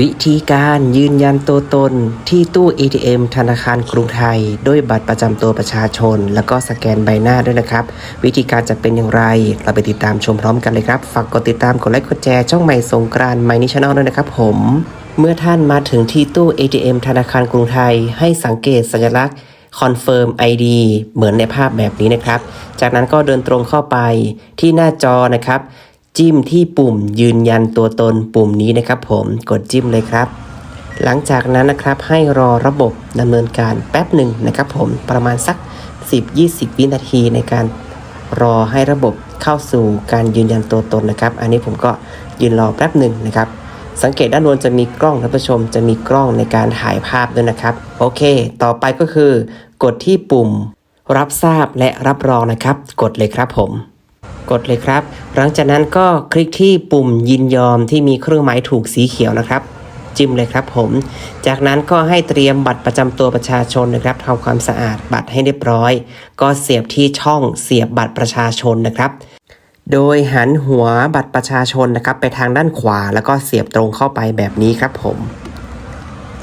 วิธีการยืนยันตัวตนที่ตู้ ATM ธนาคารกรุงไทย ด้วยบัตรประจำตัวประชาชน แล้วก็สแกนใบหน้าด้วยนะครับ วิธีการจะเป็นอย่างไร เราไปติดตามชมพร้อมกันเลยครับ ฝากกดติดตามกดไลค์กดแชร์ช่องใหม่สงกรานต์ไมนิชแนลด้วยนะครับผม เมื่อท่านมาถึงที่ตู้ ATM ธนาคารกรุงไทย ให้สังเกตสัญลักษณ์ Confirm ID เหมือนในภาพแบบนี้นะครับ จากนั้นก็เดินตรงเข้าไปที่หน้าจอนะครับ จิ้มที่ปุ่มยืนยันตัวตนปุ่มนี้นะครับ ผมกดจิ้มเลยครับ หลังจากนั้นนะครับให้รอระบบดำเนินการแป๊บหนึ่งนะครับ ผมประมาณสัก 10-20 วินาทีในการรอให้ระบบเข้าสู่การยืนยันตัวตนนะครับ อันนี้ผมก็ยืนรอแป๊บหนึ่งนะครับ สังเกตด้านบนจะมีกล้องท่านผู้ชมจะมีกล้องในการถ่ายภาพด้วยนะครับ โอเค ต่อไปก็คือ กดที่ปุ่ม รับทราบและรับรองนะครับ กดเลยครับผม กดเลยครับ หลังจากนั้นก็คลิกที่ปุ่มยินยอมที่มีเครื่องหมายถูกสีเขียวนะครับ จิ้มเลยครับผม จากนั้นก็ให้เตรียมบัตรประจำตัวประชาชนนะครับทำความสะอาดบัตรให้เรียบร้อย ก็เสียบที่ช่องเสียบบัตรประชาชนนะครับโดยหันหัวบัตรประชาชนนะครับ ไปทางด้านขวาแล้วก็เสียบตรงเข้าไปแบบนี้ครับผม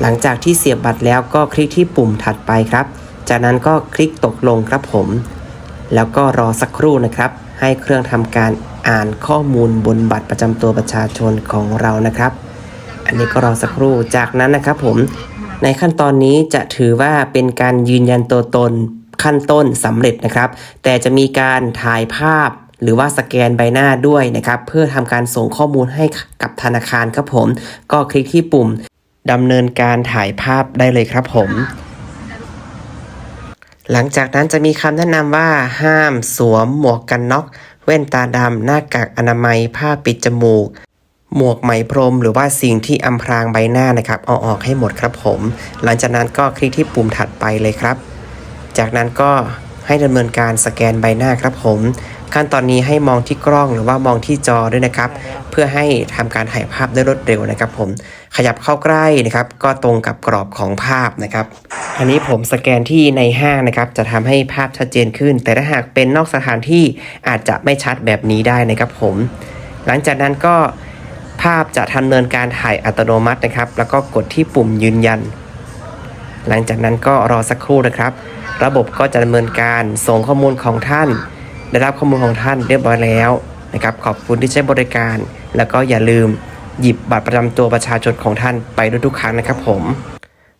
หลังจากที่เสียบบัตรแล้วก็คลิกที่ปุ่มถัดไปครับ จากนั้นก็คลิกตกลงครับผม แล้วก็รอสักครู่นะครับ ให้เครื่องทำการ อ่านข้อมูลบนบัตรประจำตัวประชาชนของเรานะครับ อันนี้ก็รอสักครู่จากนั้นนะครับผมในขั้นตอนนี้จะถือว่าเป็นการยืนยันตัวตนขั้นต้นสำเร็จนะครับ แต่จะมีการถ่ายภาพหรือว่าสแกนใบหน้าด้วยนะครับ เพื่อทำการส่งข้อมูลให้กับธนาคารครับผม ก็คลิกที่ปุ่มดำเนินการถ่ายภาพได้เลยครับผม หลังจากนั้นจะมีคำแนะนำว่าห้ามสวมหมวกกันน็อก แว่นตาดำหน้ากากอนามัย ผ้าปิดจมูก หมวกไหมพรม หรือว่าสิ่งที่อำพรางใบหน้านะครับ เอาออกให้หมดครับผม หลังจากนั้นก็คลิกที่ปุ่มถัดไปเลยครับ จากนั้นก็ให้ดำเนินการสแกนใบหน้าครับผม ขั้นตอนนี้ให้มองที่กล้องหรือว่ามองที่จอด้วยนะครับ เพื่อให้ทำการถ่ายภาพได้รวดเร็วนะครับ ผมขยับเข้าใกล้นะครับ ก็ตรงกับกรอบของภาพนะครับ อันนี้ผมสแกนที่ในห้างนะครับ จะทำให้ภาพชัดเจนขึ้น แต่ถ้าหากเป็นนอกสถานที่อาจจะไม่ชัดแบบนี้ได้นะครับผม หลังจากนั้นก็ภาพจะดำเนินการถ่ายอัตโนมัตินะครับ แล้วก็กดที่ปุ่มยืนยัน หลังจากนั้นก็รอสักครู่นะครับ ระบบก็จะดำเนินการส่งข้อมูลของท่าน ได้รับข้อมูลของท่านเรียบร้อยแล้วนะครับขอบคุณที่ใช้บริการ แล้วก็อย่าลืมหยิบบัตรประจำตัวประชาชนของท่านไปด้วยทุกครั้งนะครับผม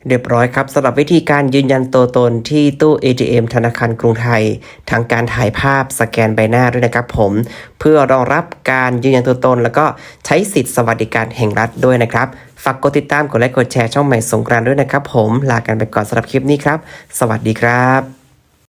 เรียบร้อยครับสำหรับวิธีการยืนยันตัวตนที่ตู้ ATM ธนาคารกรุงไทย ทางการถ่ายภาพสแกนใบหน้าด้วยนะครับผม เพื่อรองรับการยืนยันตัวตน แล้วก็ใช้สิทธิสวัสดิการแห่งรัฐด้วยนะครับ ฝากกดติดตามกดไลค์กดแชร์ช่องใหม่สงกรานต์ด้วยนะครับผม ลากันไปก่อนสำหรับคลิปนี้ครับ สวัสดีครับ